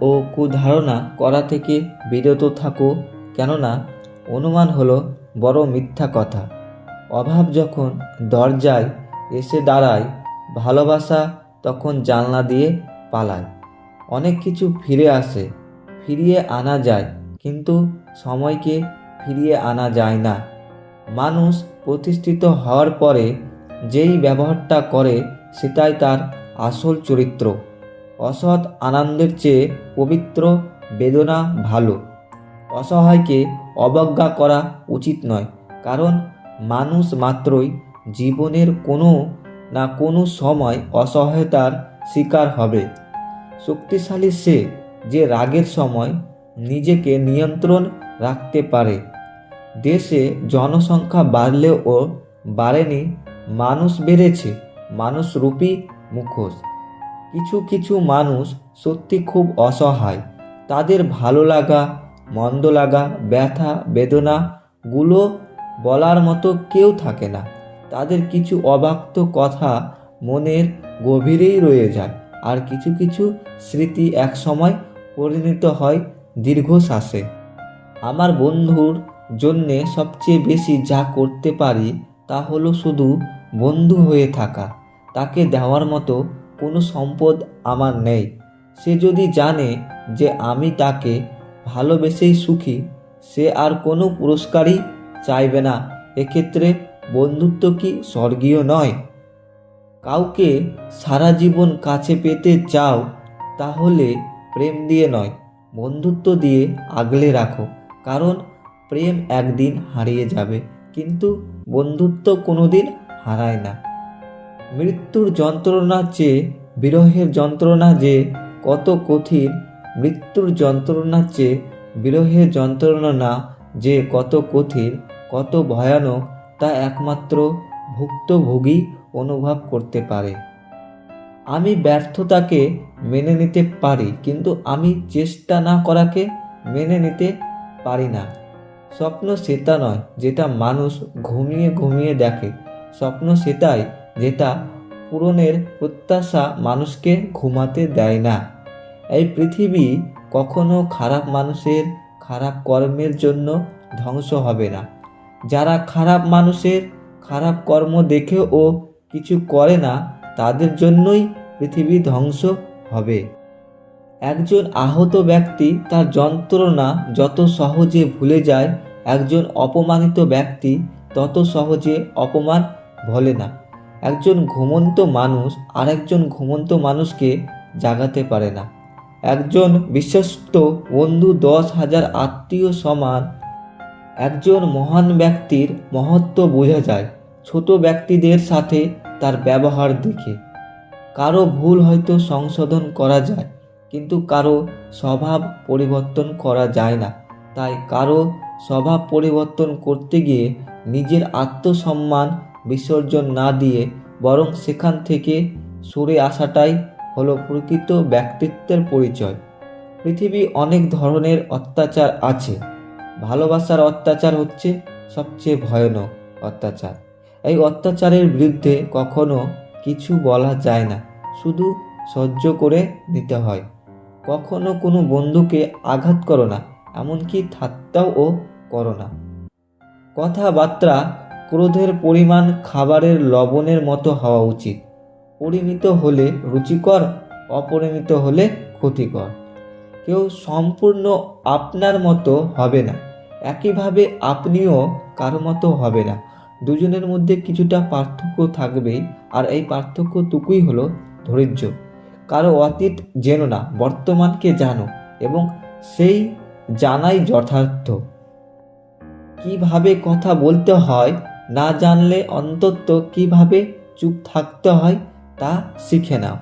ও কুধারণা করা থেকে বিরত থাকো, কেননা অনুমান হলো বড় মিথ্যা কথা। অভাব যখন দরজায় এসে দাঁড়ায়, ভালোবাসা তখন জানলা দিয়ে পালায়। অনেক কিছু ফিরে আসে, ফিরিয়ে আনা যায়, কিন্তু সময়কে ফিরিয়ে আনা যায় না। মানুষ প্রতিষ্ঠিত হওয়ার পরে যেই ব্যবহারটা করে, সেটাই তার আসল চরিত্র। অসৎ আনন্দের চেয়ে পবিত্র বেদনা ভালো। অসহায়কে অবজ্ঞা করা উচিত নয়, কারণ মানুষ মাত্রই জীবনের কোনো না কোনো সময় অসহায়তার শিকার হবে। শক্তিশালী সে যে রাগের সময় নিজেকে নিয়ন্ত্রণ রাখতে পারে। দেশে জনসংখ্যা বাড়লেও বাড়েনি, মানুষ বেড়েছে, মানুষরূপী মুখোশ। কিছু কিছু মানুষ সত্যি খুব অসহায়। তাদের ভালো লাগা, মন্দ লাগা, ব্যথা বেদনাগুলো বলার মতো কেউ থাকে না। তাদের কিছু অবাক্ত কথা মনের গভীরেই রয়ে যায়। আর কিছু কিছু স্মৃতি একসময় পরিণত হয় দীর্ঘশ্বাসে। আমার বন্ধুর জন্যে সবচেয়ে বেশি যা করতে পারি তা হলো শুধু বন্ধু হয়ে থাকা। তাকে দেওয়ার মতো কোনো সম্পদ আমার নেই। সে যদি জানে যে আমি তাকে ভালোবেসেই সুখী, সে আর কোনো পুরস্কারই চাইবে না। এক্ষেত্রে বন্ধুত্ব কি স্বর্গীয় নয়? কাউকে সারা জীবন কাছে পেতে চাও, তাহলে প্রেম দিয়ে নয়। বন্ধুত্ব দিয়ে আগলে রাখো, কারণ প্রেম একদিন হারিয়ে যাবে, কিন্তু বন্ধুত্ব কোনোদিন হারায় না। মৃত্যুর যন্ত্রণার চেয়ে বিরহের যন্ত্রণা যে, কত কঠিন। মৃত্যুর যন্ত্রণার চেয়ে বিরহের যন্ত্রণা যে, কত কঠিন, কত ভয়ানক, তা একমাত্র ভুক্তভোগী অনুভব করতে পারে। আমি ব্যর্থতাকে মেনে নিতে পারি, কিন্তু আমি চেষ্টা না করাকে মেনে নিতে পারি না। স্বপ্ন সেটা নয়, যেটা মানুষ ঘুমিয়ে ঘুমিয়ে দেখে। স্বপ্ন সেটাই যেটা পূরণের প্রত্যাশা মানুষকে ঘুমাতে দেয় না। এই পৃথিবী কখনো খারাপ মানুষের খারাপ কর্মের জন্য ধ্বংস হবে না। যারা খারাপ মানুষের খারাপ কর্ম দেখেও কিছু করে না, তাদের জন্যই পৃথিবী ধ্বংস হবে। একজন আহত ব্যক্তি তার যন্ত্রণা যত সহজে ভুলে যায়, একজন অপমানিত ব্যক্তি তত সহজে অপমান ভোলে না। একজন ঘুমন্ত মানুষ আরেকজন ঘুমন্ত মানুষকে জাগাতে পারে না। একজন বিশ্বস্ত বন্ধু দশ হাজার আত্মীয় সমান, একজন মহান ব্যক্তির মহত্ব বোঝা যায় ছোট ব্যক্তিদের সাথে তার ব্যবহার দেখে। কারও ভুল হয়তো সংশোধন করা যায়, কিন্তু কারও স্বভাব পরিবর্তন করা যায় না। তাই কারও স্বভাব পরিবর্তন করতে গিয়ে নিজের আত্মসম্মান বিসর্জন না দিয়ে বরং সেখান থেকে সরে আসাটাই হলো প্রকৃত ব্যক্তিত্বের পরিচয়। পৃথিবী অনেক ধরনের অত্যাচার আছে। ভালোবাসার অত্যাচার হচ্ছে সবচেয়ে ভয়ানক অত্যাচার। এই অত্যাচারের বিরুদ্ধে কখনো কিছু বলা যায় না, শুধু সহ্য করে নিতে হয়। কখনো কোনো বন্ধুকে আঘাত করো না, এমনকি ঠাট্টাও করো না। কথাবার্তা ক্রোধের পরিমাণ খাবারের লবণের মতো হওয়া উচিত। পরিমিত হলে রুচিকর, অপরিমিত হলে ক্ষতিকর। কেউ সম্পূর্ণ আপনার মতো হবে না। একইভাবে আপনিও কারও মতো হবে না। দুজনের মধ্যে কিছুটা পার্থক্য থাকবেই, আর এই পার্থক্যটুকুই হলো ধৈর্য। কারও অতীত জেনো না, বর্তমানকে জানো, এবং সেই জানাই যথার্থ। কীভাবে কথা বলতে হয় না জানলে অন্তত কীভাবে চুপ থাকতে হয় তা শিখে নাও।